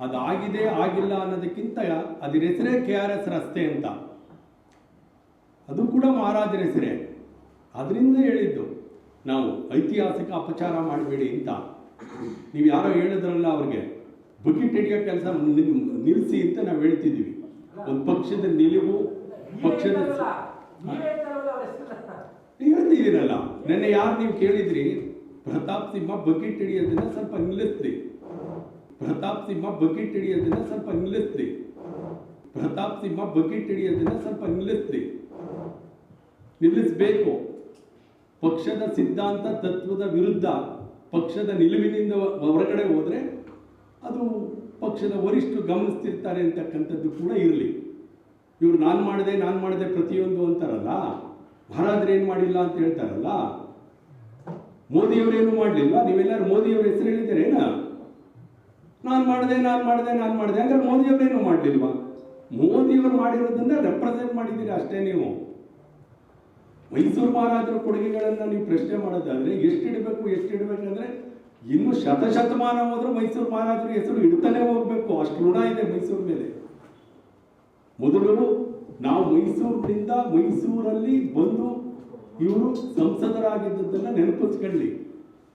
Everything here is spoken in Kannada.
ಅದಾಗಿದೆ ಆಗಿಲ್ಲ ಅನ್ನೋದಕ್ಕಿಂತ ಅದ್ರ ಹೆಸರೇ ಕೆ ಆರ್ ಎಸ್ ರಸ್ತೆ ಅಂತ. ಅದು ಕೂಡ ಮಹಾರಾಜರ ಹೆಸರೇ. ಅದರಿಂದ ಹೇಳಿದ್ದು ನಾವು ಐತಿಹಾಸಿಕ ಅಪಚಾರ ಮಾಡಬೇಡಿ ಅಂತ. ನೀವು ಯಾರೋ ಹೇಳಿದ್ರಲ್ಲ ಅವ್ರಿಗೆ ಬಕೆಟ್ ಹಿಡಿಯೋ ಕೆಲಸ ನಿಲ್ಲಿಸಿ ಅಂತ ನಾವು ಹೇಳ್ತಿದ್ದೀವಿ. ಒಂದು ಪಕ್ಷದ ನಿಲುವು ಪಕ್ಷದ ಹೇಳ್ತಿದ್ದೀರಲ್ಲ. ನೆನ್ನೆ ಯಾರು ನೀವು ಕೇಳಿದ್ರಿ? ಪ್ರತಾಪ್ ಸಿಂಹ ಬಕೆಟ್ ಹಿಡಿಯೋದನ್ನ ಸ್ವಲ್ಪ ನಿಲ್ಲಿಸ್ರಿ. ಪ್ರತಾಪ್ ಸಿಂಹ ಬಕೆಟ್ ಹಿಡಿಯೋದನ್ನ ಸ್ವಲ್ಪ ನಿಲ್ಲಿಸ್ರಿ. ಪ್ರತಾಪ್ ಸಿಂಹ ಬಕೆಟ್ ಹಿಡಿಯೋದನ್ನ ಸ್ವಲ್ಪ ನಿಲ್ಲಿಸ್ರಿ. ನಿಲ್ಲಿಸಬೇಕು. ಪಕ್ಷದ ಸಿದ್ಧಾಂತ ತತ್ವದ ವಿರುದ್ಧ ಪಕ್ಷದ ನಿಲುವಿನಿಂದ ಹೊರಗಡೆ ಹೋದರೆ ಅದು ಪಕ್ಷದ ವರಿಷ್ಠರು ಗಮನಿಸ್ತಿರ್ತಾರೆ ಅಂತಕ್ಕಂಥದ್ದು ಕೂಡ ಇರಲಿ. ಇವ್ರು ನಾನು ಮಾಡಿದೆ ನಾನು ಮಾಡಿದೆ ಪ್ರತಿಯೊಂದು ಅಂತಾರಲ್ಲ? ಮಹಾರಾಜರು ಏನು ಮಾಡಿಲ್ಲ ಅಂತ ಹೇಳ್ತಾರಲ್ಲ? ಮೋದಿಯವರೇನು ಮಾಡಲಿಲ್ಲ? ನೀವೆಲ್ಲರೂ ಮೋದಿಯವರ ಹೆಸರು ಹೇಳಿದ್ದೀರೇನ? ನಾನು ಮಾಡಿದೆ ನಾನು ಮಾಡಿದೆ ನಾನು ಮಾಡಿದೆ. ಅಂದ್ರೆ ಮೋದಿಯವರೇನು ಮಾಡಲಿಲ್ವಾ? ಮೋದಿಯವರು ಮಾಡಿರೋದನ್ನ ರೆಪ್ರೆಸೆಂಟ್ ಮಾಡಿದ್ದೀರಿ ಅಷ್ಟೇ ನೀವು? ಮೈಸೂರು ಮಹಾರಾಜರ ಕೊಡುಗೆಗಳನ್ನು ನೀವು ಪ್ರಶ್ನೆ ಮಾಡೋದಾದ್ರೆ ಎಷ್ಟು ಇಡಬೇಕು, ಎಷ್ಟು ಇಡಬೇಕಂದ್ರೆ ಇನ್ನು ಶತಶತಮಾನ ಹೋದ್ರೂ ಮೈಸೂರು ಮಹಾರಾಜರ ಹೆಸರು ಇಡ್ತಾನೆ ಹೋಗ್ಬೇಕು. ಅಷ್ಟು ಋಣ ಇದೆ ಮೈಸೂರು ಮೇಲೆ. ಮೊದಲು ನಾವು ಮೈಸೂರಿನಿಂದ ಮೈಸೂರಲ್ಲಿ ಬಂದು ಇವರು ಸಂಸದರಾಗಿದ್ದದ್ದನ್ನು ನೆನಪಿಸ್ಕೊಳ್ಳಿ.